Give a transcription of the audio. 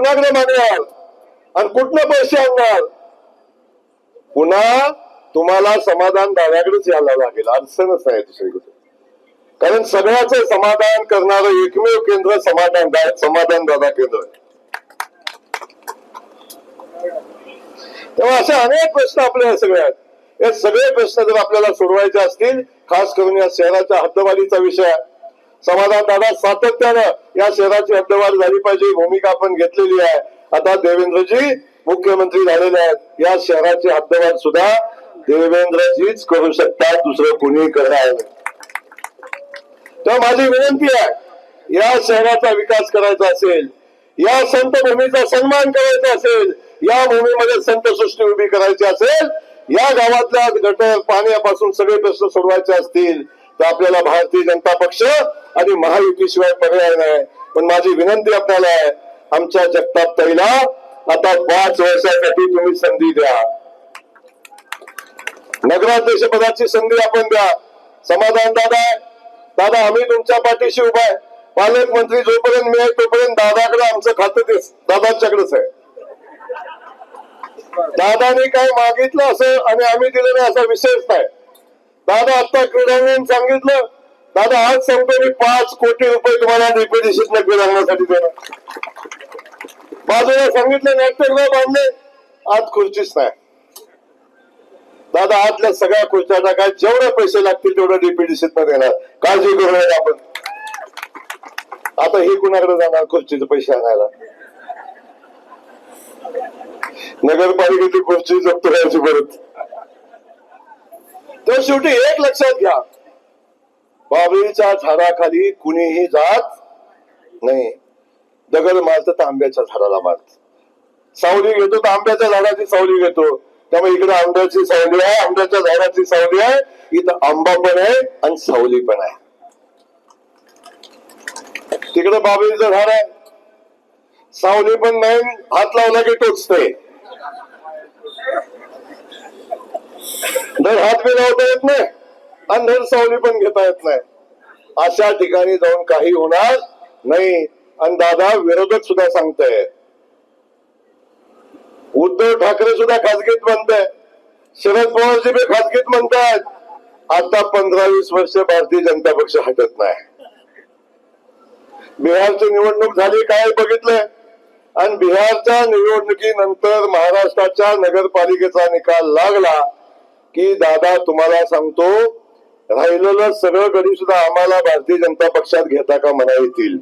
कुणाकडे मागणार? आणि कुठनं पैसे आणणार? पुन्हा तुम्हाला समाधान दाव्याकडेच यायला लागेल. अडचणच नाही दुसरीकडे कारण सगळ्याच समाधान करणार एकमेव केंद्र समाधान समाधान दादा केंद्र तेव्हा असे अनेक प्रश्न आपल्या सगळ्यात. हे सगळे प्रश्न जर आपल्याला सोडवायचे असतील खास करून या शहराच्या हद्दवाढीचा विषय आहे. समाधान दादा सातत्यानं या शहराची हद्दवाढ झाली पाहिजे भूमिका आपण घेतलेली आहे. आता देवेंद्रजी मुख्यमंत्री झालेले आहेत. या शहराची हद्दवाढ सुद्धा देवेंद्रजीच करू शकतात दुसरं कुणी करणार तर माझी विनंती आहे या शहराचा विकास करायचा असेल या संत भूमीचा सन्मान करायचा असेल या भूमीमध्ये संत सृष्टी उभी करायची असेल या गावातल्या गटर पाण्यापासून सगळे प्रश्न सोडवायचे असतील. तर आपल्याला भारतीय जनता पक्ष आणि महायुतीशिवाय पर्याय नाही. पण माझी विनंती आपल्याला आहे आमच्या जगताप ताईला आता पाच वर्षासाठी तुम्ही संधी द्या. नगराध्यक्ष पदाची संधी आपण द्या. समाधान दादा दादा आम्ही तुमच्या पाठीशी उभा आहे. पालकमंत्री जोपर्यंत मिळेल तोपर्यंत दादाकडे आमचं खातं ते दादांच्याकडेच आहे. दादाने काय मागितलं असं आणि आम्ही दिलं नाही असा विषयच नाही. दादा आता क्रीडांगण सांगितलं. दादा आज सांगतो मी पाच कोटी रुपये तुम्हाला डीपीडीसीतनं क्रीडांगणासाठी देणार. बाजूला सांगितलं नाट्यगृह बांधले. आज खुर्चीच नाही. दादा आतल्या सगळ्या खुर्च्या टाका जेवढे पैसे लागतील तेवढं डीपीडीसीत मध्ये देणार काळजी करू नये आपण. आता हे कुणाकडे जाणार? खुर्चीचे पैसे आणायला. नगरपालिकेची खुर्ची जप्त करायची परत. तर शेवटी एक लक्षात घ्या. बाबळीच्या झाडाखाली कुणीही जात नाही. दगड मारत तर आंब्याच्या झाडाला मारत. सावली घेतो तर आंब्याच्या झाडाची सावली घेतो. त्यामुळे इकडे आंब्याची सावली आहे आंब्याच्या झाडाची सावली आहे. इथं आंबा पण आहे आणि सावली पण आहे. तिकडे बाबळीचं झाड आहे. सावली पण नाही हात लावला की टोचतंय. धड हात बी लावता येत नाही. आणि धड सावली पण घेता येत नाही. अशा ठिकाणी जाऊन काही होणार नाही. आणि दादा विरोधक सुद्धा सांगताय. उद्धव ठाकरे सुद्धा खासगीत म्हणताय. शरद पवारजी बी खासगीत म्हणतायत. आता पंधरा वीस वर्ष भारतीय जनता पक्ष हटत नाही. बिहारची निवडणूक झाली काय बघितलंय? आणि बिहारच्या निवडणुकीनंतर महाराष्ट्राच्या नगरपालिकेचा निकाल लागला. की दादा तुम्हाला सांगतो राहिलेलं सगळं गडी सुद्धा आम्हाला भारतीय जनता पक्षात घेता का म्हणा येतील.